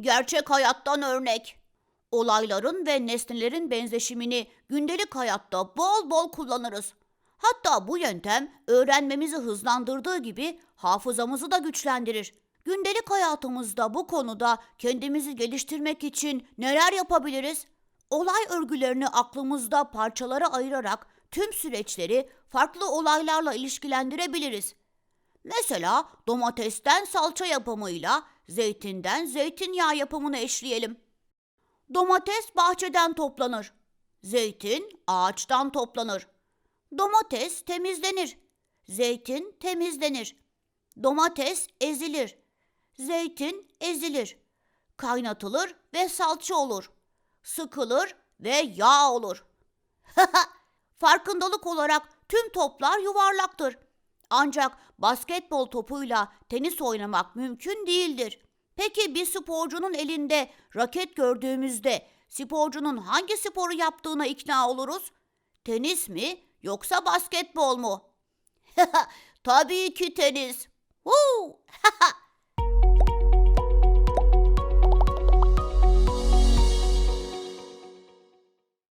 Gerçek hayattan örnek. Olayların ve nesnelerin benzeşimini gündelik hayatta bol bol kullanırız. Hatta bu yöntem öğrenmemizi hızlandırdığı gibi hafızamızı da güçlendirir. Gündelik hayatımızda bu konuda kendimizi geliştirmek için neler yapabiliriz? Olay örgülerini aklımızda parçalara ayırarak tüm süreçleri farklı olaylarla ilişkilendirebiliriz. Mesela domatesten salça yapımıyla zeytinden zeytinyağı yapımını eşleyelim. Domates bahçeden toplanır. Zeytin ağaçtan toplanır. Domates temizlenir. Zeytin temizlenir. Domates ezilir. Zeytin ezilir. Kaynatılır ve salça olur. Sıkılır ve yağ olur. Farkındalık olarak tüm toplar yuvarlaktır. Ancak basketbol topuyla tenis oynamak mümkün değildir. Peki bir sporcunun elinde raket gördüğümüzde sporcunun hangi sporu yaptığına ikna oluruz? Tenis mi yoksa basketbol mu? Tabii ki tenis. Huu!